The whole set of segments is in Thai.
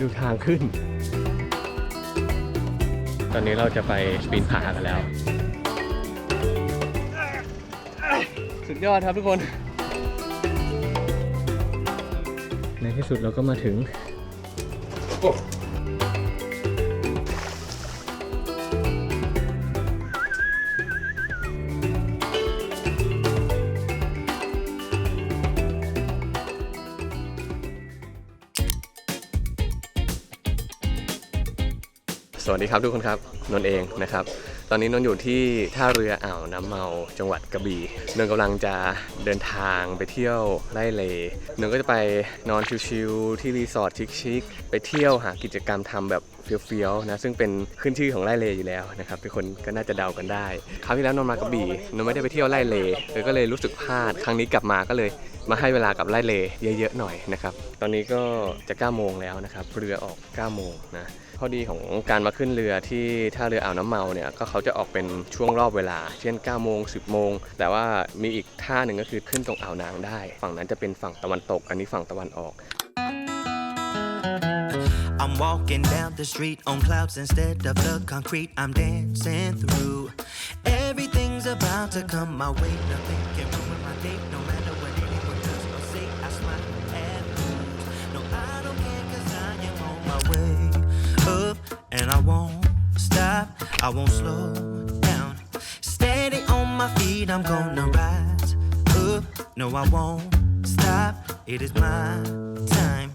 ดูทางขึ้น ตอนนี้เราจะไปปีนผากันแล้ว สุดยอดครับทุกคน ในที่สุดเราก็มาถึง สวัสดีครับทุกคนครับนนเองนะครับ ตอนนี้นนอยู่ที่ท่าเรืออ่าวน้ำเมาจังหวัดกระบี่นนกำลังจะเดินทางไปเที่ยวไร่เลนนก็จะไปนอนชิลๆที่รีสอร์ทชิคๆไปเที่ยวหากิจกรรมทำแบบเฟี้ยวๆนะซึ่งเป็นขึ้นชื่อของไร่เลอยู่แล้วนะครับทุกคนก็น่าจะเดากันได้คราวที่แล้วนนมากระบี่นนไม่ได้ไปเที่ยวไร่เลเลยก็เลยรู้สึกพลาดครั้งนี้กลับมาก็เลยมาให้เวลากับไร่เลเยอะๆหน่อยนะครับตอนนี้ก็จะ9โมงแล้วนะครับเรือออก9โมงนะ ข้อดีของการมาขึ้นเรือที่ท่าเรืออ่าวน้ำเมาเนี่ยก็เขาจะออกเป็นช่วงรอบเวลา เช่น 9 โมง 10 โมง แต่ว่ามีอีกท่าหนึ่งก็คือขึ้นตรงอ่าวนางได้ ฝั่งนั้นจะเป็นฝั่งตะวันตก อันนี้ฝั่งตะวันออก I'm walking down the street on clouds instead of the concrete I'm dancing through. Everything's about to come my way. Nothing can ruin my day, no and I won't stop. I won't slow down. Steady on my feet, I'm gonna rise up. No, I won't stop. It is my time.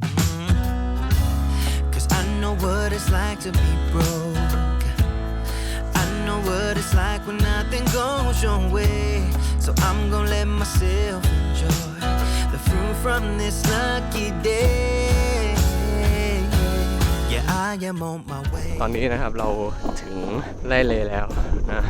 Mm-hmm. Cause I know what it's like to be broke. I know what it's like when nothing goes your way. So I'm gonna let myself enjoy the fruit from this lucky day. ตอนนี้นะครับเราถึงไร่เลแล้วนะ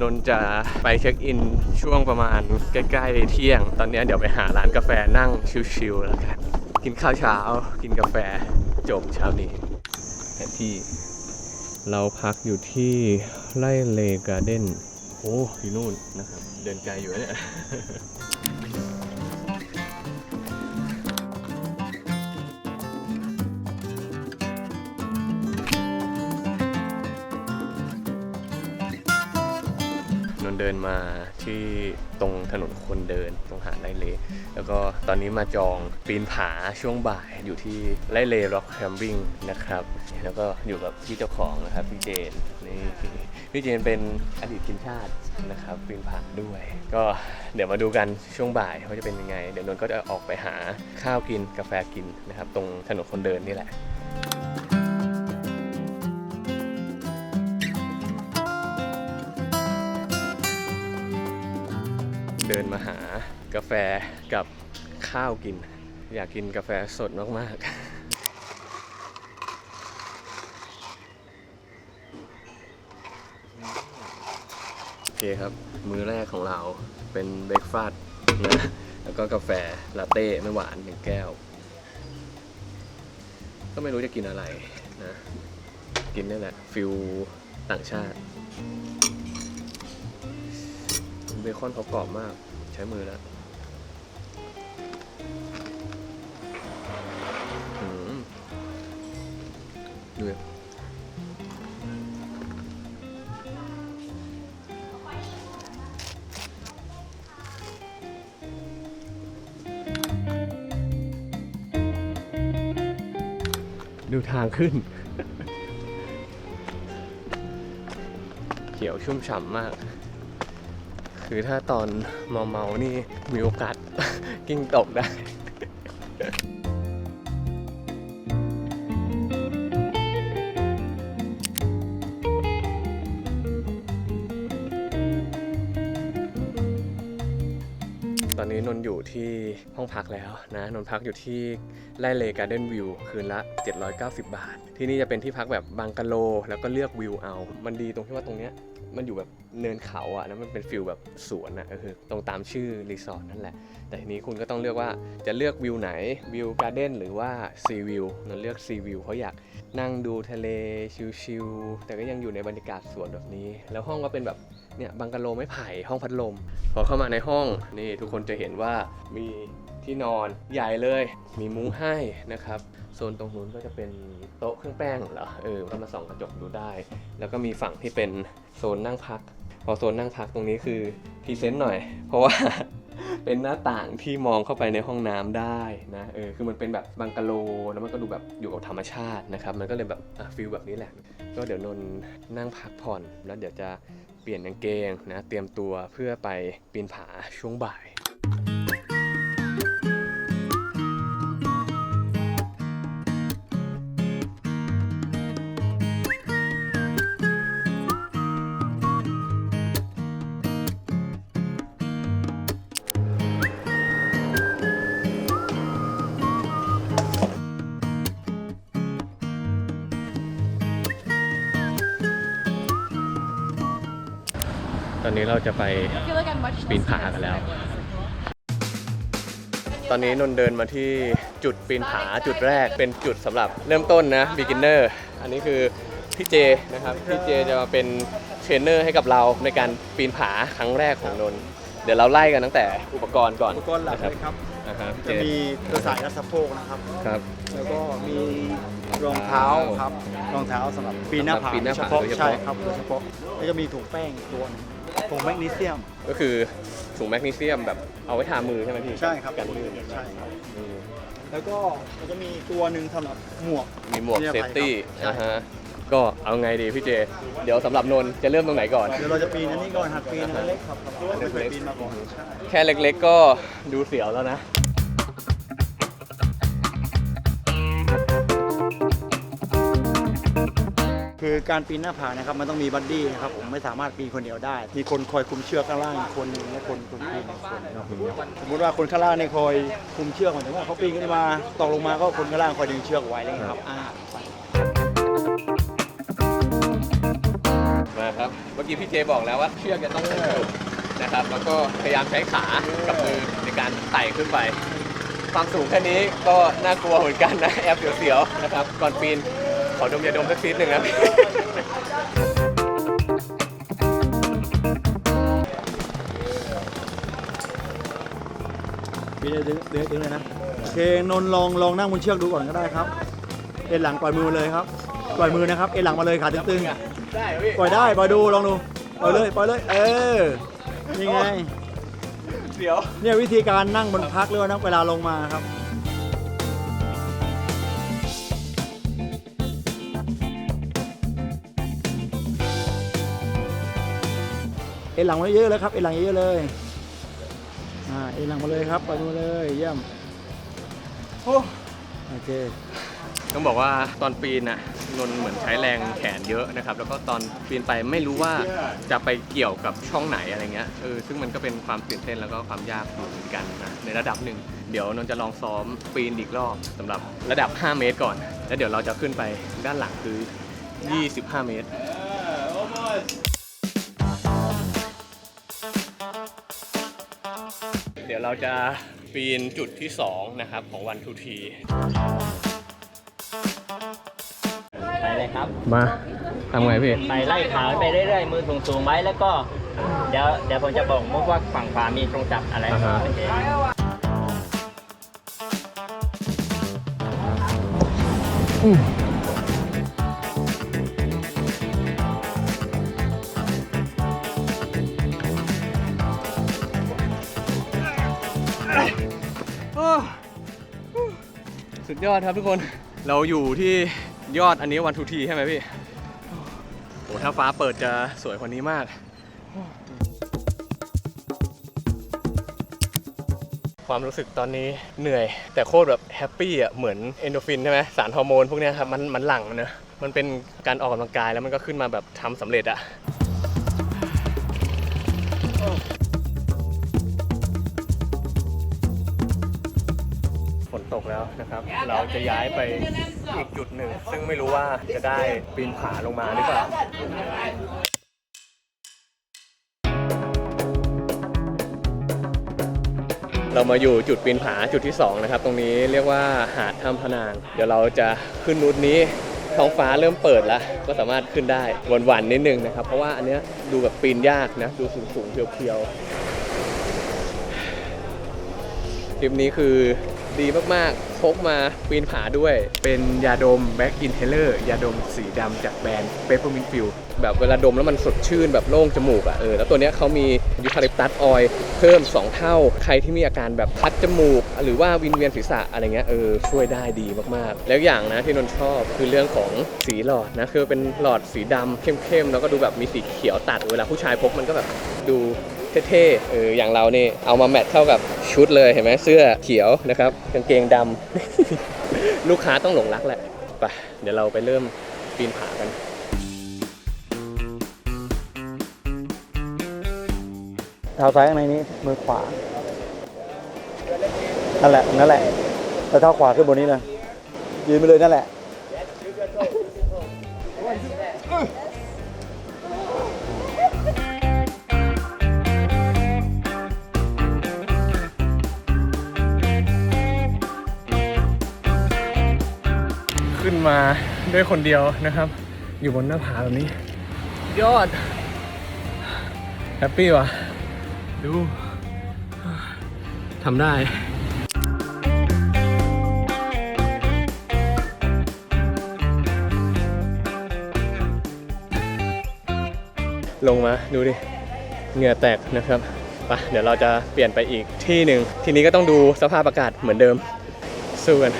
นนจะไปเช็คอินช่วงประมาณใกล้ๆเที่ยง ตอนนี้เดี๋ยวไปหาร้านกาแฟนั่งชิลๆแล้วกันกินข้าวเช้า กินกาแฟจบเช้านี้แผนที่ เราพักอยู่ที่ไร่เลการ์เด้นโอ้อยู่นู่นนะครับ เดินไกลอยู่เนี่ย เดินมาที่ตรงถนนคนเดินตรงหาดไร่เล แล้วก็ตอนนี้มาจองปีนผาช่วงบ่ายอยู่ที่ไร่เลร็อกแคมปิ้งนะครับ แล้วก็อยู่กับพี่เจ้าของนะครับพี่เจนนี่พี่เจนเป็นอดีตทีมชาตินะครับปีนผาด้วย ก็เดี๋ยวมาดูกันช่วงบ่ายว่าจะเป็นยังไง เดี๋ยวนนก็จะออกไปหาข้าวกินกาแฟกินนะครับ ตรงถนนคนเดินนี่แหละ เดินมาหากาแฟกับข้าวกิน อยากกินกาแฟสดมาก ๆโอเคครับ มื้อแรกของเราเป็นเบรกฟาสต์นะแล้วก็กาแฟลาเต้ไม่หวานหนึ่งแก้ว ก็ไม่รู้จะกินอะไรนะ กินนี่แหละฟิลต่างชาติ คอนเขากรอบมาก ใช้มือแล้วดูดูทางขึ้น เขียวชุ่มฉ่ำมาก คือถ้าตอนเมาเมานี่มีโอกาส กิ้งตกได้ตอนนี้นนท์อยู่ที่ห้องพักแล้วนะ นนท์พักอยู่ที่ไร่เลการ์เด้นวิวคืนละ 790 บาท ที่นี่จะเป็นที่พักแบบบังกะโล แล้วก็เลือกวิวเอา มันดีตรงที่ว่าตรงเนี้ย มันอยู่แบบเนินเขาอะนะมันเป็นฟิลแบบสวนอะก็คือตรงตามชื่อรีสอร์ทนั่นแหละ แต่ทีนี้คุณก็ต้องเลือกว่าจะเลือกวิวไหนวิวการ์เด้นหรือว่าซีวิวนนท์เลือกซีวิวเพราะอยากนั่งดูทะเลชิลๆแต่ก็ยังอยู่ในบรรยากาศสวนแบบนี้ แล้วห้องก็เป็นแบบเนี่ยบังกะโลไม้ไผ่ห้องพัดลม พอเข้ามาในห้องนี่ทุกคนจะเห็นว่ามีที่นอนใหญ่เลย มีมุ้งให้นะครับโซนตรงนู้นก็จะเป็นโต๊ะเครื่องแป้งเหรอเออก็มาส่องกระจกดูได้ แล้วก็มีฝั่งที่เป็นโซนนั่งพัก พอโซนนั่งพักตรงนี้คือพรีเซนต์หน่อย เพราะว่า เป็นหน้าต่างที่มองเข้าไปในห้องน้ำได้นะเออคือมันเป็นแบบบังกะโลแล้วมันก็ดูแบบอยู่กับธรรมชาตินะครับ มันก็เลยแบบฟิลแบบนี้แหละ ก็เดี๋ยวนนนั่งพักผ่อนแล้วเดี๋ยวจะเปลี่ยนกางเกงนะเตรียมตัวเพื่อไปปีนผาช่วงบ่าย อนนี้เราจะไป feel like I'm much ปีนผากันแล้ว ตอนนี้นนท์เดินมาที่จุดปีนผาจุดแรกเป็นจุดสำหรับเริ่มต้นนะ beginner อันนี้คือพี่เจนะครับ พี่เจจะมาเป็นเทรนเนอร์ให้กับเราในการปีนผาครั้งแรกของนนท์เดี๋ยวเราไล่กันตั้งแต่อุปกรณ์ก่อนอุปกรณ์หลักเลยครับนะฮะพี่เจจะมีกระสายรัดสะโพกนะครับครับ แล้วก็มีรองเท้าครับรองเท้าสำหรับปีนหน้าผาปีนหน้าผาเฉพาะโดยเฉพาะใช่ครับโดยเฉพาะแล้วก็มีถุงแป้งอีกตัวหนึง ถุงแมกนีเซียม ก็คือถุงแมกนีเซียมแบบเอาไว้ทามือใช่ไหมพี่ใช่ครับกันลื่นใช่ครับ อืมแล้วก็มันจะมีตัวหนึ่งสำหรับหมวก มีหมวกนิรเซภัฟยตี้ครับนะฮะก็เอาไงดีพี่เจ เดี๋ยวสำหรับนนท์จะเริ่มตรงไหนก่อน เดี๋ยวเราจะปีนอันนี้ก่อนหัดปีนอันเล็กครับครับเราไม่เคยปีนมาก่อนใช่ แค่เล็กๆก็ดูเสียวแล้วนะ คือการปีนหน้าผานะครับมันต้องมีบัดดี้นะครับผมไม่สามารถปีนคนเดียวได้ มีคนคอยคุมเชือกข้างล่างอีกคนหนึ่งและคนคุมปีนอีกคนหนึ่งสมมติว่าคนข้างล่างเนี่ยคอยคุมเชือกหมายถึงว่าเขาปีนขึ้นมาตกลงมาก็คนข้างล่างคอยดึงเชือกไว้อะไรอย่างเงี้ยครับอ่าไปมาครับเมื่อกี้พี่เจบอกแล้วว่าเชือกจะต้องยืดนะครับแล้วก็พยายามใช้ขากับมือในการไต่ขึ้นไปความสูงแค่นี้ก็น่ากลัวเหมือนกันนะแอบเสียวๆนะครับก่อนปีน ขอดมยาดมสักซีดหนึ่งนะปีนเลยดึงดึงดึงเลยนะโอเคนนท์ลองลองนั่งบนเชือกดูก่อนก็ได้ครับ เอ็นหลังปล่อยมือมาเลยครับ ปล่อยมือนะครับ เอ็นหลังมาเลยขาตึงได้เหรอพี่ๆ ปล่อยได้ ปล่อยดูลองดู ปล่อยเลย ปล่อยเลย เออนี่ไงเสียว เนี่ยวิธีการนั่งบนพักหรือว่านั่งเวลาลงมาครับ เอ็นหลังมาเยอะๆเลยครับเอ็นหลังเยอะๆเลยอ่าเอ็นหลังมาเลยครับปล่อยมือเลยเยี่ยมโอเคต้องบอกว่าตอนปีนน่ะนนท์เหมือนใช้แรงแขนเยอะนะครับ แล้วก็ตอนปีนไปไม่รู้ว่าจะไปเกี่ยวกับช่องไหนอะไรเงี้ยเออซึ่งมันก็เป็นความตื่นเต้นแล้วก็ความยากอยู่เหมือนกันนะในระดับหนึ่งเดี๋ยวนนท์จะลองซ้อมปีนอีกรอบสำหรับระดับ 5 เมตรก่อน แล้วเดี๋ยวเราจะขึ้นไปด้านหลังคือ 25 เมตร เดี๋ยวเราจะปีนจุดที่ 2 นะครับ ของวันทูทีไปเลยครับ มาทำไงพี่ ไปไล่ขาไปเรื่อยๆ มือสูงๆไว้แล้วก็ เดี๋ยวเดี๋ยวผมจะบอกมุกว่าฝั่งขวามีตรงจับอะไร อ่าฮะโอเยอดครับทุกคน เราอยู่ที่ยอดอันนี้วันทูทีใช่ไหมพี่ โอ้ถ้าฟ้าเปิดจะสวยกว่านี้มาก ความรู้สึกตอนนี้เหนื่อย แต่โคตรแบบแฮปปี้อะ เหมือนเอนโดฟินใช่ไหมสารฮอร์โมนพวกเนี้ยครับมันมันหลั่งเนอะมันเป็นการออกกำลังกายแล้วมันก็ขึ้นมาแบบทำสำเร็จอะ นะครับ เราจะย้ายไปอีกจุดหนึ่ง ซึ่งไม่รู้ว่าจะได้ปีนผาลงมาหรือเปล่าเรามาอยู่จุดปีนผาจุดที่ 2 นะครับ ตรงนี้เรียกว่าหาดถ้ำพนาง เดี๋ยวเราจะขึ้นนุดนี้ท้องฟ้าเริ่มเปิดแล้ว ก็สามารถขึ้นได้วันๆนิดนึงนะครับ เพราะว่าอันเนี้ยดูแบบปีนยากนะ ดูสูงๆเพียวๆทริปนี้คือ ดีมากๆพกมาปีนผาด้วย เป็นยาดม Back Inhaler ยาดมสีดำจากแบรนด์ Peppermint Field แบบเวลาดมแล้วมันสดชื่นแบบโล่งจมูกอะ่ะเออแล้วตัวเนี้ยเขามียูคาลิปตัสออยล์เพิ่ม 2 เท่า ใครที่มีอาการแบบคัดจมูก หรือว่าวินเวียนศีรษะอะไรเงี้ยเออช่วยได้ดีมากๆ แล้วอย่างนะที่นนท์ชอบคือเรื่องของสีหลอดนะคือเป็นหลอดสีดำเข้มๆแล้วก็ดูแบบมีสีเขียวตัดเวลาผู้ชายพกมันก็แบบดู เท่ๆเอออย่างเรานี่เอามาแมทเข้ากับชุดเลยเห็นไหมเสื้อเขียวนะครับกางเกงดำ ลูกค้าต้องหลงรักแหละไปเดี๋ยวเราไปเริ่มปีนผากันเท้าซ้ายข้างในนี้มือขวา นั่นแหละ นั่นแหละแล้วเท้าขวาขึ้นบนนี้เลยยืนไปเลยนั่นแหละ มาด้วยคนเดียวนะครับ อยู่บนหน้าผาแบบนี้ ยอด แฮปปี้ว่ะ ดูทำได้ลงมาดูดิเหงื่อแตกนะครับไปเดี๋ยวเราจะเปลี่ยนไปอีกที่หนึ่งทีนี้ก็ต้องดูสภาพอากาศเหมือนเดิมสู้กัน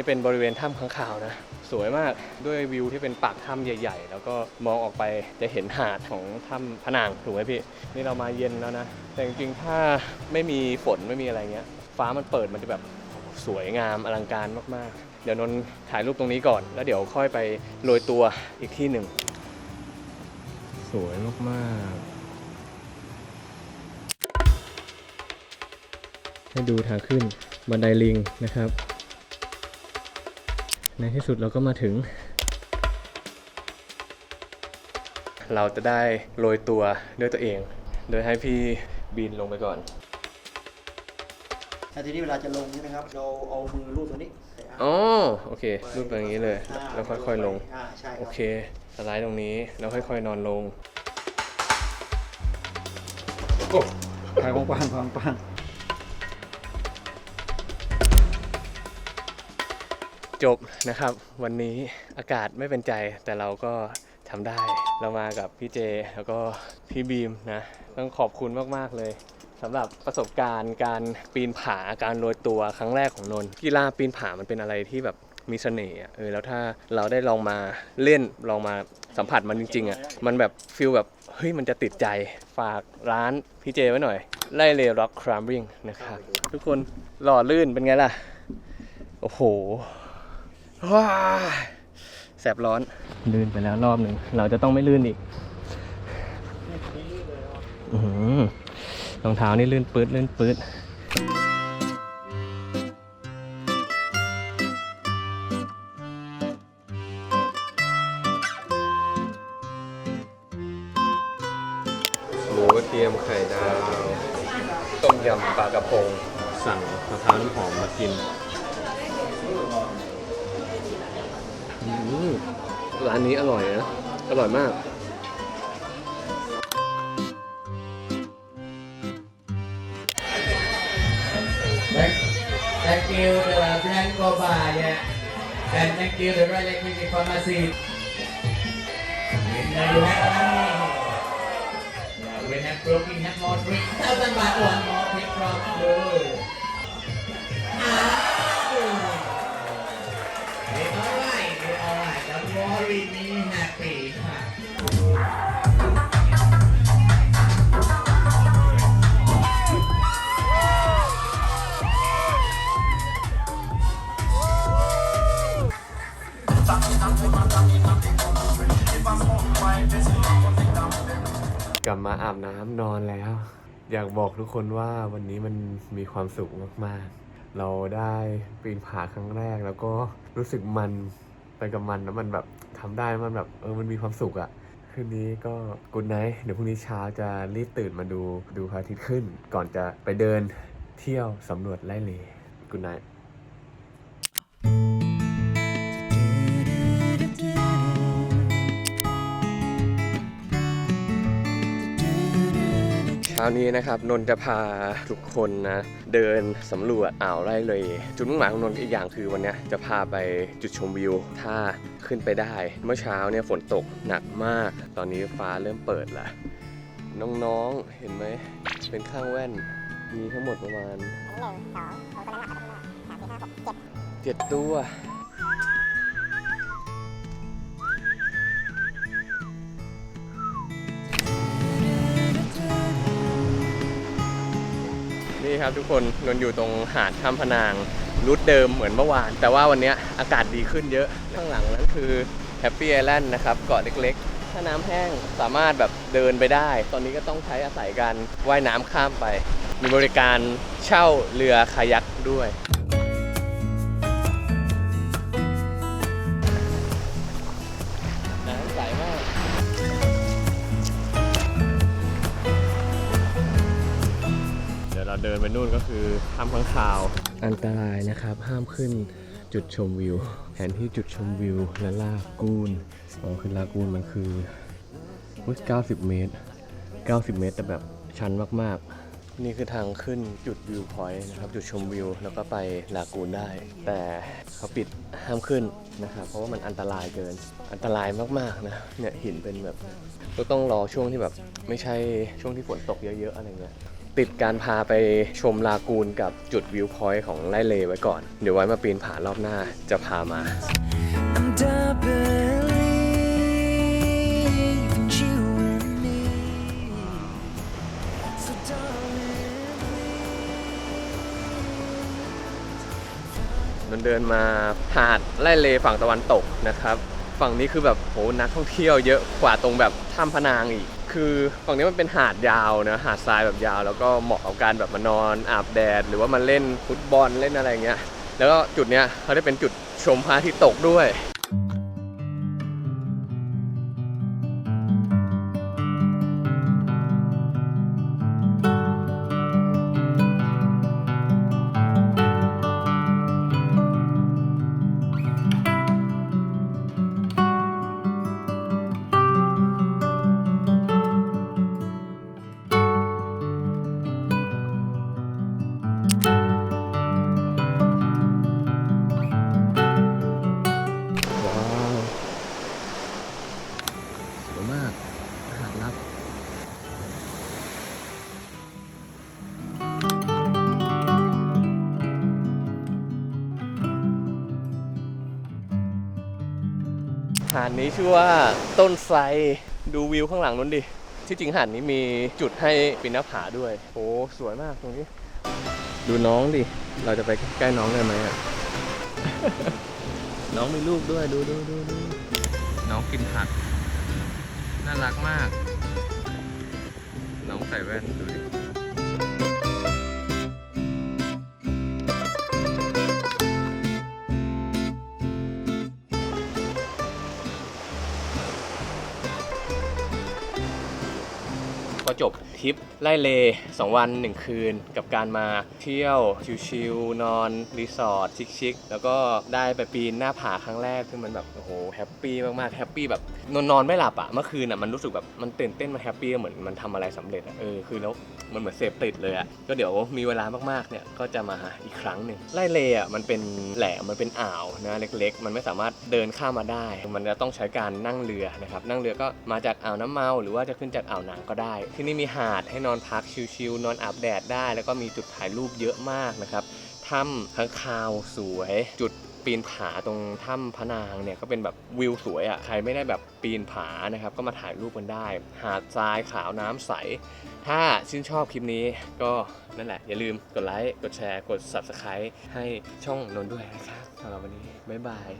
นี้เป็นบริเวณถ้ำข้างคาวนะ สวยมากด้วยวิวที่เป็นปากถ้ำใหญ่ ๆ แล้วก็มองออกไปจะเห็นหาดของถ้ำพนางถูกไหมพี่ นี่เรามาเย็นแล้วนะ แต่จริงๆถ้าไม่มีฝนไม่มีอะไรเงี้ย ฟ้ามันเปิดมันจะแบบสวยงามอลังการมากๆ เดี๋ยวนนถ่ายรูปตรงนี้ก่อน แล้วเดี๋ยวค่อยไปโรยตัวอีกที่หนึ่ง สวยมากๆให้ดูทางขึ้นบันไดลิงนะครับ ในที่สุดเราก็มาถึง เราจะได้โรยตัวด้วยตัวเอง โดยให้พี่บินลงไปก่อนนาทีนี้เวลาจะลงใช่ไหมครับ เราเอามือลูบตรงนี้อ๋อโอเครูปแบบนี้เลย แล้วค่อยๆลงอ่าใช่คโอรับเคสไลด์ตรงนี้แล้วค่อยๆนอนลงถ่ายของปานของป จบนะครับ วันนี้อากาศไม่เป็นใจแต่เราก็ทำได้เรามากับพี่เจแล้วก็พี่บีมนะ ต้องขอบคุณมาก ๆ เลยสำหรับประสบการณ์การปีนผาการโรยตัวครั้งแรกของนนท์กีฬาปีนผามันเป็นอะไรที่แบบมีเสน่ห์เออแล้วถ้าเราได้ลองมาเล่นลองมาสัมผัสมันจริงๆอะมันแบบฟิลแบบเฮ้ยมันจะติดใจฝากร้านพี่เจไว้หน่อย ไล่เลร็อกครามบิงนะครับทุกคนหล่อลื่นเป็นไงล่ะ โอ้โห ว้าแสบร้อน ลื่นไปแล้วรอบหนึ่ง เราจะต้องไม่ลื่นอีกอื้อหือรองเท้านี่ลื่นปื๊ดลื่นปื๊ดหมูกระเทียมไข่ดาว ต้มยำปลากระพง สั่งมะพร้าวน้ำหอมมากิน ร้านนี้อร่อยนะ อร่อยมากแตงกิวเดี๋ยวแทงกบาเนี่ยแตงกิวเดี๋ยวเราจะกินฟัร์มาซีวินเนอร์อยู่แฮปปี้วินเนอร์โปรกินแฮปมอร์ดริกเท่าตันบาทวันมอสริกพร้อมเลย กลับมาอาบน้ำนอนแล้ว อยากบอกทุกคนว่าวันนี้มันมีความสุขมากๆ เราได้ปีนผาครั้งแรกแล้วก็รู้สึกมัน ไปกับมันแล้วมันแบบทำได้มันแบบเออมันมีความสุขอะคืนนี้ก็กุ d ไนท์เดี๋ยวพรุ่งนี้เช้าจะรีบตื่นมาดูดูพระอาทิตย์ขึ้น ก่อนจะไปเดินเที่ยวสำรวจไล่เลกุ d ไน h ช้านี้นะครับนนท์จะพาทุกคนนะเดินสำรวจอ่าวไร่เลย จุดมุ่งหมายของนนท์อีกอย่างคือวันเนี้ยจะพาไปจุดชมวิว ถ้าขึ้นไปได้ เมื่อเช้าเนี่ยฝนตกหนักมาก ตอนนี้ฟ้าเริ่มเปิดแล้วน้องๆเห็นไหมเป็นข้างแว่นมีทั้งหมดประมาณหนึ่งสองสองตัวนั้นหลับไปข้างหน้าสามสี่ห้าหกเจ็ดเจ็ดตัว ครับทุกคนนนอยู่ตรงหาดคำพนางรูทเดิมเหมือนเมื่อวาน แต่ว่าวันนี้อากาศดีขึ้นเยอะ ข้างหลังนั้นคือแฮปปี้ไอแลนด์นะครับเกาะเล็กๆ ถ้าน้ำแห้งสามารถแบบเดินไปได้ ตอนนี้ก็ต้องใช้อาศัยการว่ายน้ำข้ามไป มีบริการเช่าเรือคายักด้วย เดี๋ยวเราเดินไปนู่นก็คือถ้ำข้างคาว อันตรายนะครับ ห้ามขึ้นจุดชมวิว แผนที่จุดชมวิวและลากูนอ๋อคือลากูนมันคืออุ๊ย90เมตร90เมตรแต่แบบชันมากๆนี่คือทางขึ้นจุดวิวพอยต์นะครับ จุดชมวิว แล้วก็ไปลากูนได้ แต่เขาปิดห้ามขึ้นนะครับ เพราะว่ามันอันตรายเกิน อันตรายมากๆนะ เนี่ยหินเป็นแบบ ก็ต้องรอช่วงที่แบบ ไม่ใช่ช่วงที่ฝนตกเยอะๆอะไรเงี้ย ติดการพาไปชมลากูนกับจุดวิวพอยต์ของไล่เลไว้ก่อน เดี๋ยวไว้มาปีนผารอบหน้าจะพามา I'm done believing you and me. So darling, นนเดินมาหาดไล่เลฝั่งตะวันตกนะครับ ฝั่งนี้คือแบบโหนักท่องเที่ยวเยอะกว่าตรงแบบถ้ำพะนางอีก คือฝั่งนี้มันเป็นหาดยาวนะหาดทรายแบบยาว แล้วก็เหมาะกับการแบบมานอนอาบแดด หรือว่ามาเล่นฟุตบอลเล่นอะไรเงี้ยแล้วก็จุดเนี้ยเขาได้เป็นจุดชมพระอาทิตย์ตกด้วย หาดนี้ชื่อว่าต้นไทรดูวิวข้างหลังนู้นดิ ที่จริงหาดนี้มีจุดให้ปีนหน้าผาด้วยโอ้สวยมากตรงนี้ ดูน้องดิ เราจะไปใกล้น้องได้ไหมอะ น้องมีลูกด้วยดูดูดูดูน้องกินผัก น่ารักมาก น้องใส่แว่นดูดิ พอจบทริปไล่เล2วัน1คืน กับการมาเที่ยวชิลๆนอนรีสอร์ทชิคๆแล้วก็ได้ไปปีนหน้าผาครั้งแรกซึ่งมันแบบโอ้โหแฮปปี้มากๆแฮปปี้แบบนอนนอนไม่หลับอะเมื่อคืนอะมันรู้สึกแบบมันตื่นเต้นมันแฮปปี้เหมือนมันทำอะไรสำเร็จอะเออคือแล้วมันเหมือนเสพติดเลยอะก็เดี๋ยวมีเวลามากๆเนี่ยก็จะมาอีกครั้งหนึ่งไล่เลอะมันเป็นแหลมมันเป็นอ่าวนะเล็ก ๆ มันไม่สามารถเดินข้ามมาได้ มันจะต้องใช้การนั่งเรือนะครับนั่งเรือก็มาจากอ่าวน้ำเมา หรือว่าจะขึ้นจากอ่าวนางก็ได้ทที่นี่มีหาดให้นอนพักชิลๆนอนอาบแดดได้ แล้วก็มีจุดถ่ายรูปเยอะมากนะครับถ้ำข้างคาวสวย จุดปีนผาตรงถ้ำพะนางเนี่ยก็เป็นแบบวิวสวยอะ่ะใครไม่ได้แบบปีนผานะครับก็มาถ่ายรูปกันได้ หาดทรายขาวน้ำใส ถ้าชื่นชอบคลิปนี้ก็นั่นแหละ อย่าลืมกดไลค์กดแชร์กด subscribe ให้ช่องนนด้วยนะครับสำหรับวันนี้ บ๊ายบาย